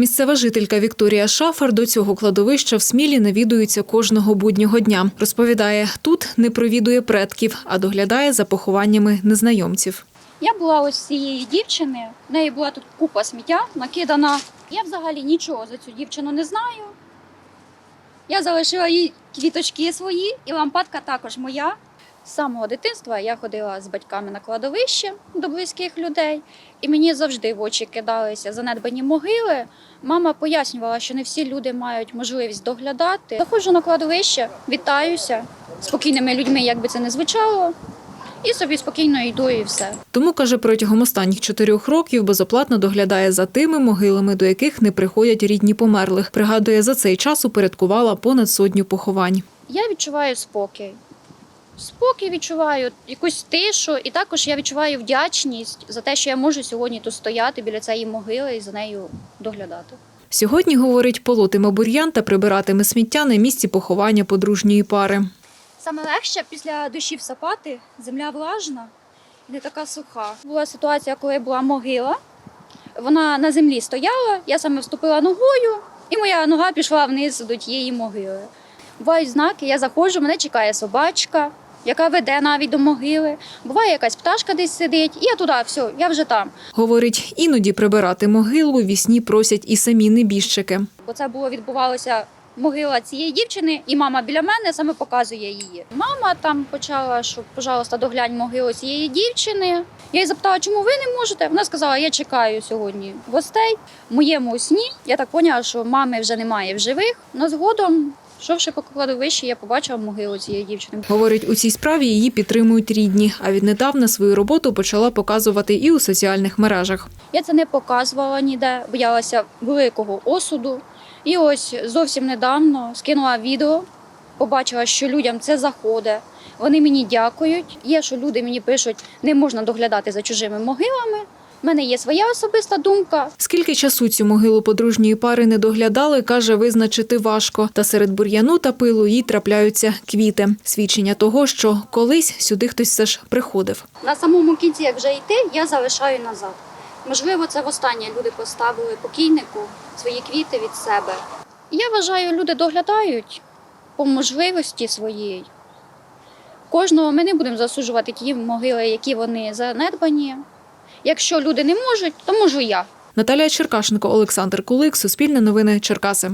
Місцева жителька Вікторія Шафар до цього кладовища в Смілі навідується кожного буднього дня. Розповідає, тут не провідує предків, а доглядає за похованнями незнайомців. Я була ось цієї дівчини, в неї була тут купа сміття накидана. Я взагалі нічого за цю дівчину не знаю. Я залишила їй квіточки свої, і лампадка також моя. З самого дитинства я ходила з батьками на кладовище до близьких людей, і мені завжди в очі кидалися занедбані могили. Мама пояснювала, що не всі люди мають можливість доглядати. Заходжу на кладовище, вітаюся спокійними людьми, як би це не звучало, і собі спокійно йду і все. Тому каже, протягом останніх чотирьох років безоплатно доглядає за тими могилами, до яких не приходять рідні померлих. Пригадує, за цей час упорядкувала понад сотню поховань. Я відчуваю спокій. Спокій відчуваю, якусь тишу, і також я відчуваю вдячність за те, що я можу сьогодні тут стояти біля цієї могили і за нею доглядати. Сьогодні, говорить, полотиме бур'ян та прибиратиме сміття на місці поховання подружньої пари. Саме легше після дощів сапати земля влажна і не така суха. Була ситуація, коли була могила. Вона на землі стояла, я саме вступила ногою, і моя нога пішла вниз до тієї могили. Бувають знаки, я заходжу, мене чекає собачка, яка веде навіть до могили. Буває якась пташка десь сидить, і я туди, все, я вже там. Говорить, іноді прибирати могилу вісні просять і самі небіжчики. Бо це було відбувалося могила цієї дівчини, і мама біля мене саме показує її. Мама там почала, що, пожалуйста, доглянь могилу цієї дівчини. Я її запитала, чому ви не можете? Вона сказала, я чекаю сьогодні гостей. В моєму сні я так поняла, що мами вже немає в живих. Но згодом, йшовши по кладовищі, я побачила могилу цієї дівчини. Говорить, у цій справі її підтримують рідні, а віднедавна свою роботу почала показувати і у соціальних мережах. Я це не показувала ніде, боялася великого осуду. І ось зовсім недавно скинула відео, побачила, що людям це заходить. Вони мені дякують. Є, що люди мені пишуть, не можна доглядати за чужими могилами. У мене є своя особиста думка. Скільки часу цю могилу подружньої пари не доглядали, каже, визначити важко. Та серед бур'яну та пилу їй трапляються квіти. Свідчення того, що колись сюди хтось все ж приходив. На самому кінці, як вже йти, я залишаю назад. Можливо, це востаннє люди поставили покійнику свої квіти від себе. Я вважаю, люди доглядають по можливості своїй. Кожного ми не будемо засуджувати ті могили, які вони занедбані. Якщо люди не можуть, то можу я. Наталія Черкашенко, Олександр Кулик, Суспільне новини, Черкаси.